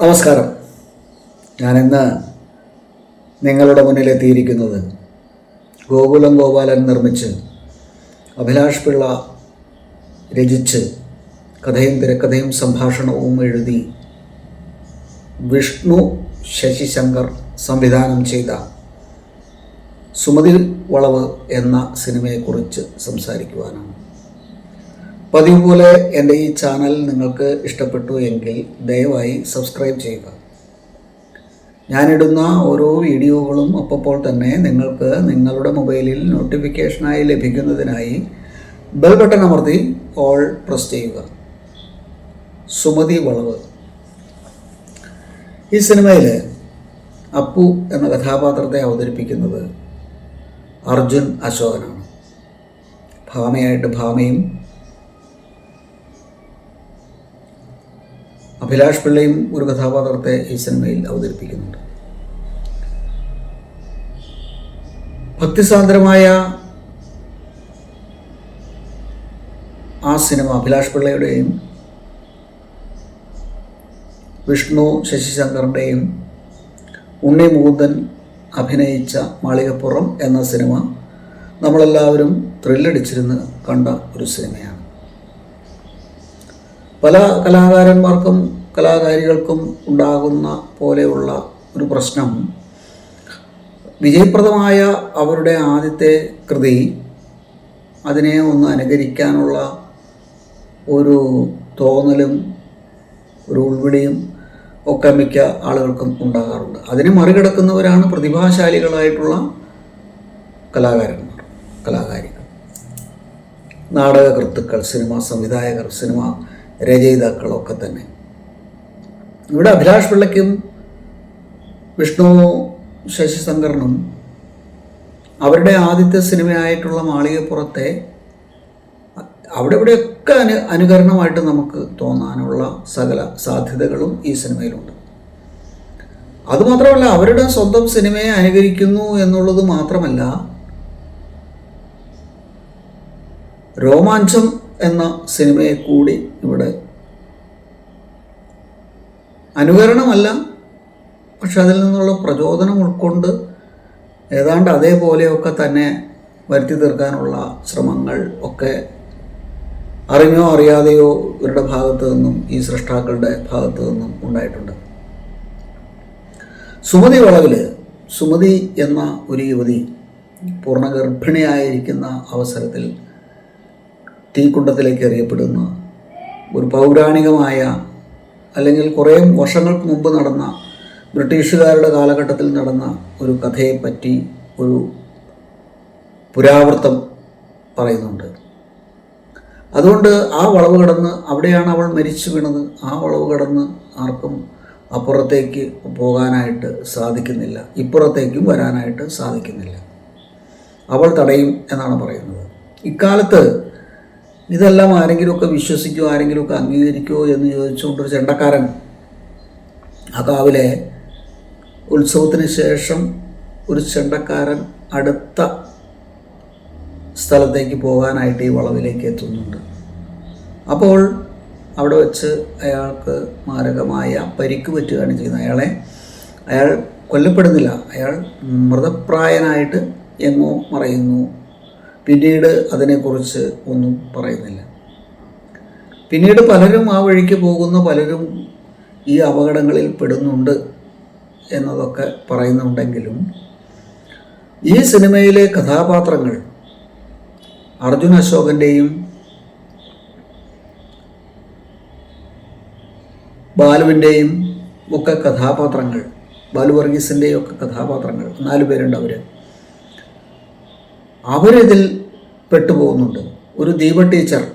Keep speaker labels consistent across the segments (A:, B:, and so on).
A: നമസ്കാരം. ഞാനിന്ന് നിങ്ങളുടെ മുന്നിലെത്തിയിരിക്കുന്നത് ഗോകുലം ഗോപാലൻ നിർമ്മിച്ച് അഭിലാഷ് പിള്ള രചിച്ച് കഥയും തിരക്കഥയും സംഭാഷണവും എഴുതി വിഷ്ണു ശശിശങ്കർ സംവിധാനം ചെയ്ത സുമതി വളവ് എന്ന സിനിമയെക്കുറിച്ച് സംസാരിക്കുവാനാണ്. പതിവ് പോലെ എന്റെ ഈ ചാനൽ നിങ്ങൾക്ക് ഇഷ്ടപ്പെട്ടു എങ്കിൽ ദയവായി സബ്സ്ക്രൈബ് ചെയ്യുക. ഞാനിടുന്ന ഓരോ വീഡിയോകളും അപ്പോൾ തന്നെ നിങ്ങൾക്ക് നിങ്ങളുടെ മൊബൈലിൽ നോട്ടിഫിക്കേഷനായി ലഭിക്കുന്നതിനായി ബെൽ ബട്ടൺ അമർത്തി ഓൾ പ്രസ് ചെയ്യുക. സുമതി വളവ്. ഈ സിനിമയിൽ അപ്പു എന്ന കഥാപാത്രത്തെ അവതരിപ്പിക്കുന്നത് അർജുൻ അശോകനാണ്. ഭാമയായിട്ട് ഭാമയും അഭിലാഷ് പിള്ളയും ഒരു കഥാപാത്രത്തെ ഈ സിനിമയിൽ അവതരിപ്പിക്കുന്നുണ്ട്. ഭക്തിസാന്ദ്രമായ ആ സിനിമ അഭിലാഷ് പിള്ളയുടെയും വിഷ്ണു ശശിശങ്കറിന്റെയും ഉണ്ണി മുകുന്ദൻ അഭിനയിച്ച മാളികപ്പുറം എന്ന സിനിമ നമ്മളെല്ലാവരും ത്രില്ലടിച്ചിരുന്ന് കണ്ട ഒരു സിനിമയാണ്. പല കലാകാരന്മാർക്കും കലാകാരികൾക്കും ഉണ്ടാകുന്ന പോലെയുള്ള ഒരു പ്രശ്നം വിജയപ്രദമായ അവരുടെ ആദ്യത്തെ കൃതി അതിനെ ഒന്ന് അനുകരിക്കാനുള്ള ഒരു തോന്നലും ഒരു ഉൾവിടിയും ഒക്കെ മിക്ക ആളുകൾക്കും ഉണ്ടാകാറുണ്ട്. അതിനെ മറികടക്കുന്നവരാണ് പ്രതിഭാശാലികളായിട്ടുള്ള കലാകാരന്മാർ കലാകാരികൾ. നാടകകൃത്തുക്കൾ സിനിമാ സംവിധായകർ സിനിമ രചയിതാക്കളൊക്കെ തന്നെ. ഇവിടെ അഭിലാഷ് പിള്ളയ്ക്കും വിഷ്ണു ശശിശങ്കറിനും അവരുടെ ആദ്യത്തെ സിനിമയായിട്ടുള്ള മാളികപ്പുറത്തെ അവിടെ ഇവിടെയൊക്കെ അനു അനുകരണമായിട്ട് നമുക്ക് തോന്നാനുള്ള സകല സാധ്യതകളും ഈ സിനിമയിലുണ്ട്. അതുമാത്രമല്ല അവരുടെ സ്വന്തം സിനിമയെ അനുകരിക്കുന്നു എന്നുള്ളത് മാത്രമല്ല രോമാഞ്ചം എന്ന സിനിമയെ കൂടി ഇവിടെ അനുകരണമല്ല പക്ഷെ അതിൽ നിന്നുള്ള പ്രചോദനം ഉൾക്കൊണ്ട് ഏതാണ്ട് അതേപോലെയൊക്കെ തന്നെ വരുത്തി തീർക്കാനുള്ള ശ്രമങ്ങൾ ഒക്കെ അറിഞ്ഞോ അറിയാതെയോ ഇവരുടെ ഭാഗത്ത് നിന്നും ഈ സൃഷ്ടാക്കളുടെ ഭാഗത്ത് നിന്നും ഉണ്ടായിട്ടുണ്ട്. സുമതി വളവിൽ സുമതി എന്ന ഒരു യുവതി പൂർണ ഗർഭിണിയായിരിക്കുന്ന അവസരത്തിൽ തീക്കുണ്ടത്തിലേക്ക് എറിയപ്പെടുന്ന ഒരു പൗരാണികമായ അല്ലെങ്കിൽ കുറേ വർഷങ്ങൾക്ക് മുമ്പ് നടന്ന ബ്രിട്ടീഷുകാരുടെ കാലഘട്ടത്തിൽ നടന്ന ഒരു കഥയെപ്പറ്റി ഒരു പുരാവൃത്തം പറയുന്നുണ്ട്. അതുകൊണ്ട് ആ വളവ് കടന്ന് അവിടെയാണ് അവൾ മരിച്ചു വീണത്. ആ വളവ് കടന്ന് ആർക്കും അപ്പുറത്തേക്ക് പോകാനായിട്ട് സാധിക്കുന്നില്ല. ഇപ്പുറത്തേക്കും വരാനായിട്ട് സാധിക്കുന്നില്ല. അവൾ തടയും എന്നാണ് പറയുന്നത്. ഇക്കാലത്ത് ഇതെല്ലാം ആരെങ്കിലുമൊക്കെ വിശ്വസിക്കുമോ ആരെങ്കിലുമൊക്കെ അംഗീകരിക്കുമോ എന്ന് ചോദിച്ചുകൊണ്ടൊരു ചെണ്ടക്കാരൻ ആ കാവിലെ ഉത്സവത്തിന് ശേഷം ഒരു ചെണ്ടക്കാരൻ അടുത്ത സ്ഥലത്തേക്ക് പോകാനായിട്ട് ഈ വളവിലേക്ക് എത്തുന്നുണ്ട്. അപ്പോൾ അവിടെ വെച്ച് അയാൾക്ക് മാരകമായ പരിക്ക് പറ്റുകയാണ് ചെയ്യുന്നത്. അയാളെ അയാൾ കൊല്ലപ്പെടുന്നില്ല. അയാൾ മൃതപ്രായനായിട്ട് എങ്ങോ മറയുന്നു. പിന്നീട് അതിനെക്കുറിച്ച് ഒന്നും പറയുന്നില്ല. പിന്നീട് പലരും ആ വഴിക്ക് പോകുന്ന പലരും ഈ അപകടങ്ങളിൽ പെടുന്നുണ്ട് എന്നതൊക്കെ പറയുന്നുണ്ടെങ്കിലും ഈ സിനിമയിലെ കഥാപാത്രങ്ങൾ അർജുൻ അശോകന്റെയും ബാലുവിന്റെയും ഒക്കെ കഥാപാത്രങ്ങൾ ബാലു വർഗീസിന്റെയും ഒക്കെ കഥാപാത്രങ്ങൾ നാല് പേരുണ്ട് അവർ അവരിതിൽ പെട്ടുപോകുന്നുണ്ട്. ഒരു ദീപ ടീച്ചർ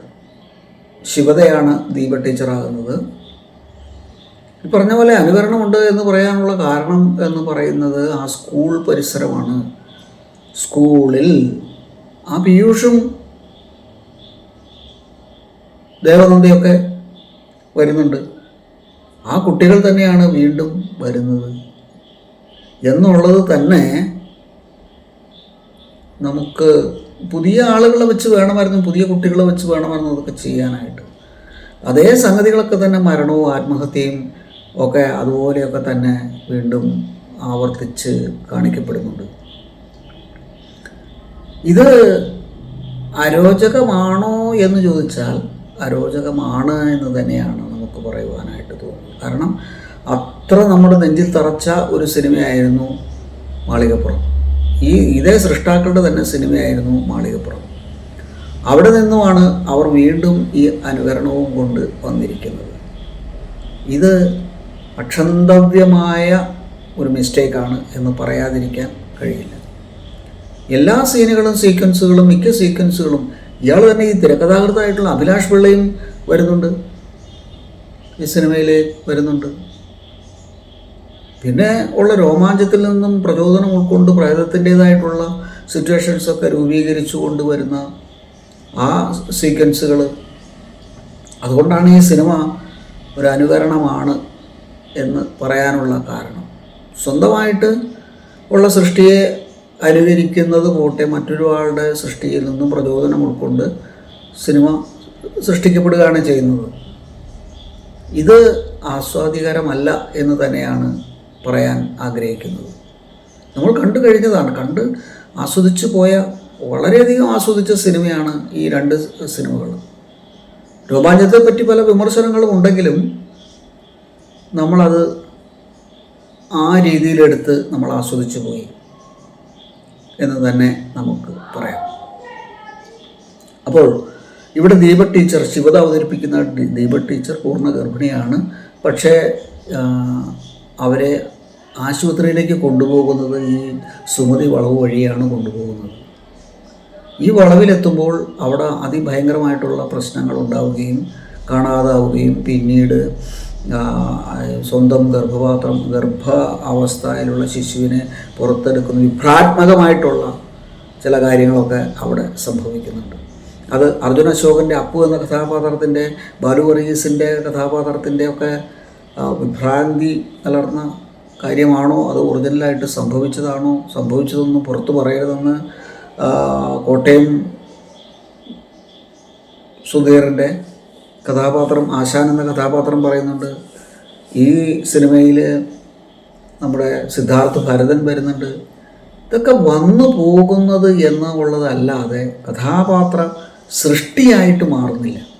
A: ശിവതയാണ് ദീപ ടീച്ചറാകുന്നത്. ഈ പറഞ്ഞ പോലെ അനുകരണമുണ്ട് എന്ന് പറയാനുള്ള കാരണം എന്ന് പറയുന്നത് ആ സ്കൂൾ പരിസരമാണ്. സ്കൂളിൽ ആ പീയൂഷും ദേവനന്ദയൊക്കെ വരുന്നുണ്ട്. ആ കുട്ടികൾ തന്നെയാണ് വീണ്ടും വരുന്നത്. എന്നുള്ളത് തന്നെ നമുക്ക് പുതിയ ആളുകളെ വെച്ച് വേണമായിരുന്നു പുതിയ കുട്ടികളെ വെച്ച് വേണമായിരുന്നു അതൊക്കെ ചെയ്യാനായിട്ട്. അതേ സംഗതികളൊക്കെ തന്നെ മരണവും ആത്മഹത്യയും ഒക്കെ അതുപോലെയൊക്കെ തന്നെ വീണ്ടും ആവർത്തിച്ച് കാണിക്കപ്പെടുന്നുണ്ട്. ഇത് അരോചകമാണോ എന്ന് ചോദിച്ചാൽ അരോചകമാണ് എന്ന് തന്നെയാണ് നമുക്ക് പറയുവാനായിട്ട് തോന്നുന്നത്. കാരണം അത്ര നമ്മുടെ നെഞ്ചിൽ തറച്ച ഒരു സിനിമയായിരുന്നു മാളികപ്പുറം. ഈ ഇതേ സൃഷ്ടാക്കളുടെ തന്നെ സിനിമയായിരുന്നു മാളികപ്പുറം. അവിടെ നിന്നുമാണ് അവർ വീണ്ടും ഈ അനുകരണവും കൊണ്ട് വന്നിരിക്കുന്നത്. ഇത് അക്ഷന്തവ്യമായ ഒരു മിസ്റ്റേക്കാണ് എന്ന് പറയാതിരിക്കാൻ കഴിയില്ല. എല്ലാ സീനുകളും സീക്വൻസുകളും മിക്ക സീക്വൻസുകളും ഇയാൾ തന്നെ ഈ തിരക്കഥാകൃതമായിട്ടുള്ള അഭിലാഷ് പിള്ളയും വരുന്നുണ്ട്. ഈ സിനിമയിൽ വരുന്നുണ്ട്. പിന്നെ ഉള്ള രോമാഞ്ചത്തിൽ നിന്നും പ്രചോദനം ഉൾക്കൊണ്ട് പ്രേതത്തിന്റേതായിട്ടുള്ള സിറ്റുവേഷൻസൊക്കെ രൂപീകരിച്ചു കൊണ്ടുവരുന്ന ആ സീക്വൻസുകൾ അതുകൊണ്ടാണ് ഈ സിനിമ ഒരു അനുകരണമാണ് എന്ന് പറയാനുള്ള കാരണം. സ്വന്തമായിട്ട് ഉള്ള സൃഷ്ടിയെ അനുകരിക്കുന്നത് പോട്ടെ മറ്റൊരാളുടെ സൃഷ്ടിയിൽ നിന്നും പ്രചോദനം ഉൾക്കൊണ്ട് സിനിമ സൃഷ്ടിക്കപ്പെടുകയാണ് ചെയ്യുന്നത്. ഇത് ആസ്വാദികരമല്ല എന്ന് തന്നെയാണ് പറയാൻ ആഗ്രഹിക്കുന്നത്. നമ്മൾ കണ്ടു കഴിഞ്ഞതാണ്. കണ്ട് ആസ്വദിച്ചു പോയ വളരെയധികം ആസ്വദിച്ച സിനിമയാണ് ഈ രണ്ട് സിനിമകൾ. രോമാഞ്ചത്തെ പറ്റി പല വിമർശനങ്ങളും ഉണ്ടെങ്കിലും നമ്മളത് ആ രീതിയിലെടുത്ത് നമ്മൾ ആസ്വദിച്ചു പോയി എന്ന് തന്നെ നമുക്ക് പറയാം. അപ്പോൾ ഇവിടെ ദീപ ടീച്ചർ ശിവത അവതരിപ്പിക്കുന്ന ദീപ ടീച്ചർ പൂർണ ഗർഭിണിയാണ് പക്ഷേ അവരെ ആശുപത്രിയിലേക്ക് കൊണ്ടുപോകുന്നത് ഈ സുമതി വളവ് വഴിയാണ് കൊണ്ടുപോകുന്നത്. ഈ വളവിലെത്തുമ്പോൾ അവിടെ അതിഭയങ്കരമായിട്ടുള്ള പ്രശ്നങ്ങൾ ഉണ്ടാവുകയും കാണാതാവുകയും പിന്നീട് സ്വന്തം ഗർഭപാത്രം ഗർഭ അവസ്ഥയിലുള്ള ശിശുവിനെ പുറത്തെടുക്കുന്ന വിഭ്രാത്മകമായിട്ടുള്ള ചില കാര്യങ്ങളൊക്കെ അവിടെ സംഭവിക്കുന്നുണ്ട്. അത് അർജുന അശോകന്റെ അപ്പു എന്ന കഥാപാത്രത്തിന്റെ ബാലു വർഗീസിന്റെ കഥാപാത്രത്തിന്റെ ഒക്കെ വിഭ്രാന്തി കലർന്ന കാര്യമാണോ? അത് ഒറിജിനലായിട്ട് സംഭവിച്ചതാണോ? സംഭവിച്ചതൊന്നും പുറത്തു പറയരുതെന്ന് കോട്ടയം സുധീറിന്റെ കഥാപാത്രം ആശാൻ എന്ന കഥാപാത്രം പറയുന്നുണ്ട്. ഈ സിനിമയിൽ നമ്മുടെ സിദ്ധാർത്ഥ് ഭരതൻ വരുന്നുണ്ട്. ഇതൊക്കെ വന്നു പോകുന്നത് എന്നുള്ളതല്ലാതെ കഥാപാത്ര സൃഷ്ടിയായിട്ട് മാറുന്നില്ല.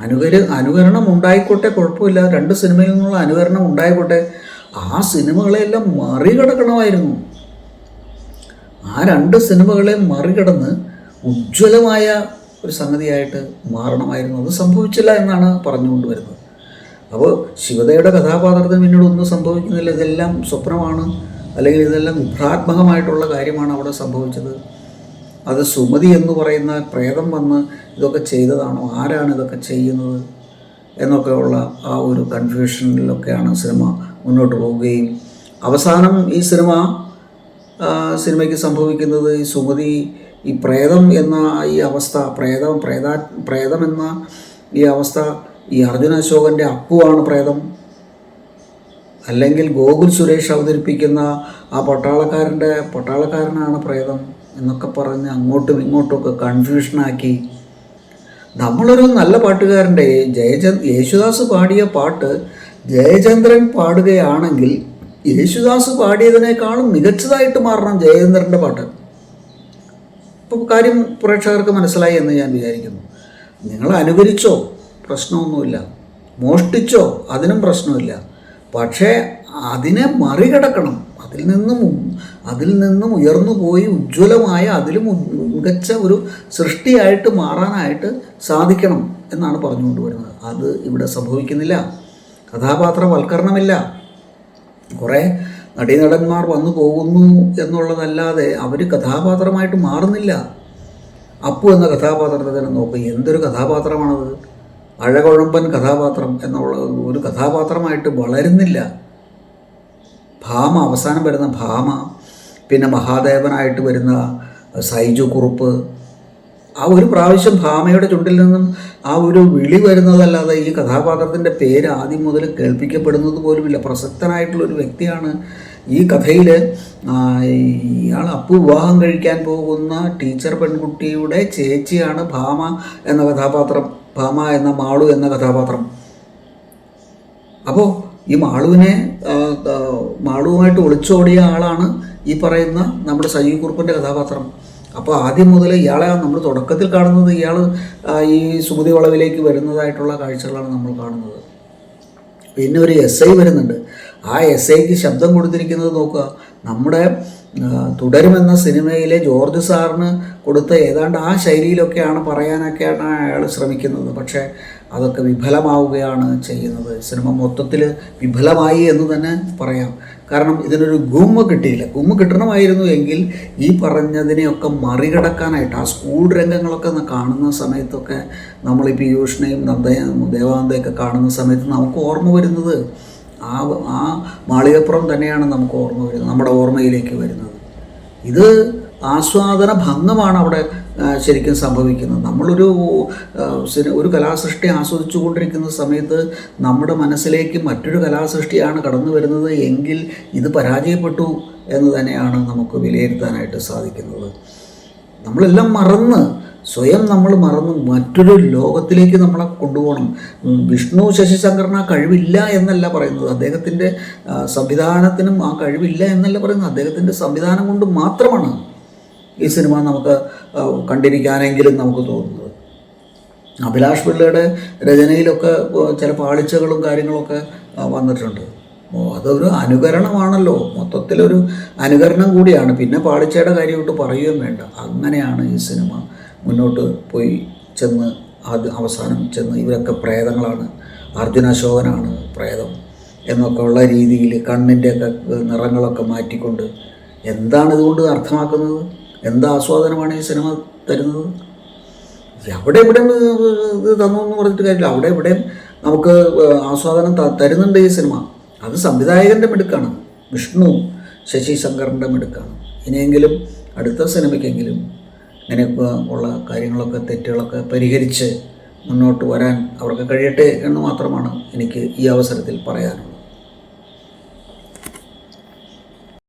A: അനുകര അനുകരണം ഉണ്ടായിക്കോട്ടെ കുഴപ്പമില്ല. രണ്ട് സിനിമയിൽ നിന്നുള്ള അനുകരണം ഉണ്ടായിക്കോട്ടെ. ആ സിനിമകളെല്ലാം മറികടക്കണമായിരുന്നു. ആ രണ്ട് സിനിമകളെ മറികടന്ന് ഉജ്ജ്വലമായ ഒരു സംഗതിയായിട്ട് മാറണമായിരുന്നു. അത് സംഭവിച്ചില്ല എന്നാണ് പറഞ്ഞുകൊണ്ട് വരുന്നത്. അപ്പോൾ ശിവതയുടെ കഥാപാത്രത്തിന് പിന്നീട് ഒന്നും സംഭവിക്കുന്നില്ല. ഇതെല്ലാം സ്വപ്നമാണ്. അല്ലെങ്കിൽ ഇതെല്ലാം വിഭ്രാത്മകമായിട്ടുള്ള കാര്യമാണ് അവിടെ സംഭവിച്ചത്. അത് സുമതി എന്ന് പറയുന്ന പ്രേതം വന്ന് ഇതൊക്കെ ചെയ്തതാണോ? ആരാണ് ഇതൊക്കെ ചെയ്യുന്നത്? എന്നൊക്കെയുള്ള ആ ഒരു കൺഫ്യൂഷനിലൊക്കെയാണ് സിനിമ മുന്നോട്ട് പോവുകയും. അവസാനം ഈ സിനിമ സിനിമയ്ക്ക് സംഭവിക്കുന്നത് ഈ സുമതി ഈ പ്രേതം എന്ന ഈ അവസ്ഥ പ്രേതം പ്രേതാ പ്രേതം എന്ന ഈ അവസ്ഥ ഈ അർജുന അശോകന്റെ അപ്പുവാണ് പ്രേതം. അല്ലെങ്കിൽ ഗോകുൽ സുരേഷ് അവതരിപ്പിക്കുന്ന ആ പട്ടാളക്കാരന്റെ പട്ടാളക്കാരനാണ് പ്രേതം. എന്നൊക്കെ പറഞ്ഞ് അങ്ങോട്ടും ഇങ്ങോട്ടുമൊക്കെ കൺഫ്യൂഷനാക്കി നമ്മളൊരു നല്ല പാട്ടുകാരന്റെ ജയചന്ദ് യേശുദാസ് പാടിയ പാട്ട് ജയചന്ദ്രൻ പാടുകയാണെങ്കിൽ യേശുദാസ് പാടിയതിനേക്കാളും മികച്ചതായിട്ട് മാറണം ജയചന്ദ്രന്റെ പാട്ട്. ഇപ്പോൾ കാര്യം പ്രേക്ഷകർക്ക് മനസ്സിലായി എന്ന് ഞാൻ വിചാരിക്കുന്നു. നിങ്ങൾ അനുകരിച്ചോ? പ്രശ്നമൊന്നുമില്ല. മോഷ്ടിച്ചോ? അതിനും പ്രശ്നമില്ല. പക്ഷേ അതിനെ മറികടക്കണം. അതിൽ നിന്നും അതിൽ നിന്നും ഉയർന്നു പോയി ഉജ്ജ്വലമായ അതിലും മികച്ച ഒരു സൃഷ്ടിയായിട്ട് മാറാനായിട്ട് സാധിക്കണം എന്നാണ് പറഞ്ഞുകൊണ്ട് വരുന്നത്. അത് ഇവിടെ സംഭവിക്കുന്നില്ല. കഥാപാത്രവൽക്കരണമില്ല. കുറേ നടീനടന്മാർ വന്നു പോകുന്നു എന്നുള്ളതല്ലാതെ അവർ കഥാപാത്രമായിട്ട് മാറുന്നില്ല. അപ്പു എന്ന കഥാപാത്രത്തെ തന്നെ നോക്കുക എന്തൊരു കഥാപാത്രമാണത്? അഴകുഴമ്പൻ കഥാപാത്രം എന്നുള്ള ഒരു കഥാപാത്രമായിട്ട് വളരുന്നില്ല. ഭാമ അവസാനം വരുന്ന ഭാമ പിന്നെ മഹാദേവനായിട്ട് വരുന്ന സൈജു കുറുപ്പ്. ആ ഒരു പ്രാവശ്യം ഭാമയുടെ ചുണ്ടിൽ നിന്നും ആ ഒരു വിളി വരുന്നതല്ലാതെ ഈ കഥാപാത്രത്തിന്റെ പേര് ആദ്യം മുതൽ കേൾപ്പിക്കപ്പെടുന്നത് പോലുമില്ല. പ്രസക്തനായിട്ടുള്ള ഒരു വ്യക്തിയാണ് ഈ കഥയിൽ ഇയാൾ അപ്പു വിവാഹം കഴിക്കാൻ പോകുന്ന ടീച്ചർ പെൺകുട്ടിയുടെ ചേച്ചിയാണ് ഭാമ എന്ന കഥാപാത്രം ഭാമ എന്ന മാളു എന്ന കഥാപാത്രം. അപ്പോൾ ഈ മാളുവിനെ മാളുവുമായിട്ട് ഒളിച്ചോടിയ ആളാണ് ഈ പറയുന്ന നമ്മുടെ സജീവ് കുറുപ്പിന്റെ കഥാപാത്രം. അപ്പോൾ ആദ്യം മുതൽ ഇയാളെ നമ്മൾ തുടക്കത്തിൽ കാണുന്നത് ഇയാൾ ഈ സുമതി വളവിലേക്ക് വരുന്നതായിട്ടുള്ള കാഴ്ചകളാണ് നമ്മൾ കാണുന്നത്. പിന്നെ ഒരു എസ് ഐ വരുന്നുണ്ട്. ആ എസ് ഐക്ക് ശബ്ദം കൊടുത്തിരിക്കുന്നത് നോക്കുക. നമ്മുടെ തുടരുമെന്ന സിനിമയിലെ ജോർജ് സാറിന് കൊടുത്ത ഏതാണ്ട് ആ ശൈലിയിലൊക്കെയാണ് പറയാനൊക്കെയാണ് അയാൾ ശ്രമിക്കുന്നത്. പക്ഷേ അതൊക്കെ വിഫലമാവുകയാണ് ചെയ്യുന്നത്. സിനിമ മൊത്തത്തിൽ വിഫലമായി എന്ന് തന്നെ പറയാം. കാരണം ഇതിനൊരു ഗുമ്മ കിട്ടിയില്ല. ഗുമ്മ കിട്ടണമായിരുന്നു എങ്കിൽ ഈ പറഞ്ഞതിനെയൊക്കെ മറികടക്കാനായിട്ട് ആ സ്കൂൾ രംഗങ്ങളൊക്കെ കാണുന്ന സമയത്തൊക്കെ നമ്മൾ ഈ പീയൂഷിനെയും നന്ദയും ദേവാനന്ദയൊക്കെ കാണുന്ന സമയത്ത് നമുക്ക് ഓർമ്മ വരുന്നത് ആ ആ മാളികപ്പുറം തന്നെയാണ് നമുക്ക് ഓർമ്മ വരുന്നത് നമ്മുടെ ഓർമ്മയിലേക്ക് വരുന്നത്. ഇത് ആസ്വാദന ഭംഗമാണ് അവിടെ ശരിക്കും സംഭവിക്കുന്നത്. നമ്മളൊരു ഒരു കലാസൃഷ്ടി ആസ്വദിച്ചു കൊണ്ടിരിക്കുന്ന സമയത്ത് നമ്മുടെ മനസ്സിലേക്ക് മറ്റൊരു കലാസൃഷ്ടിയാണ് കടന്നു വരുന്നത് എങ്കിൽ ഇത് പരാജയപ്പെട്ടു എന്ന് തന്നെയാണ് നമുക്ക് വിലയിരുത്താനായിട്ട് സാധിക്കുന്നത്. നമ്മളെല്ലാം മറന്ന് സ്വയം നമ്മൾ മറന്ന് മറ്റൊരു ലോകത്തിലേക്ക് നമ്മളെ കൊണ്ടുപോകണം. വിഷ്ണു ശശിശങ്കറിന് ആ കഴിവില്ല എന്നല്ല പറയുന്നത്. അദ്ദേഹത്തിന്റെ സംവിധാനത്തിനും ആ കഴിവില്ല എന്നല്ല പറയുന്നത്. അദ്ദേഹത്തിന്റെ സംവിധാനം കൊണ്ട് മാത്രമാണ് ഈ സിനിമ നമുക്ക് കണ്ടിരിക്കാനെങ്കിലും നമുക്ക് തോന്നുന്നത്. അഭിലാഷ് പിള്ളയുടെ രചനയിലൊക്കെ ചില പാളിച്ചകളും കാര്യങ്ങളൊക്കെ വന്നിട്ടുണ്ട്. അതൊരു അനുകരണമാണല്ലോ. മൊത്തത്തിലൊരു അനുകരണം കൂടിയാണ്. പിന്നെ പാളിച്ചയുടെ കാര്യമായിട്ട് പറയുകയും വേണ്ട. അങ്ങനെയാണ് ഈ സിനിമ. മുന്നോട്ട് പോയി ചെന്ന് അത് അവസാനം ചെന്ന് ഇവരൊക്കെ പ്രേതങ്ങളാണ്. അർജുനാശോകനാണ് പ്രേതം എന്നൊക്കെ ഉള്ള രീതിയിൽ കണ്ണിന്റെയൊക്കെ നിറങ്ങളൊക്കെ മാറ്റിക്കൊണ്ട് എന്താണ് ഇതുകൊണ്ട് അർത്ഥമാക്കുന്നത്? എന്താ ആസ്വാദനമാണ് ഈ സിനിമ തരുന്നത്? അവിടെ ഇവിടെ ഇത് തന്നു എന്ന് പറഞ്ഞിട്ട് കാര്യമില്ല. അവിടെ ഇവിടെയും നമുക്ക് ആസ്വാദനം തരുന്നുണ്ട് ഈ സിനിമ. അത് സംവിധായകന്റെ മിടുക്കാണ്. വിഷ്ണു ശശി ശങ്കറിന്റെ മിടുക്കാണ്. ഇനിയെങ്കിലും അടുത്ത സിനിമയ്ക്കെങ്കിലും ഇങ്ങനെയൊക്കെ ഉള്ള കാര്യങ്ങളൊക്കെ തെറ്റുകളൊക്കെ പരിഹരിച്ച് മുന്നോട്ട് വരാൻ അവർക്ക് കഴിയട്ടെ എന്ന് മാത്രമാണ് എനിക്ക് ഈ അവസരത്തിൽ പറയാനുള്ളത്.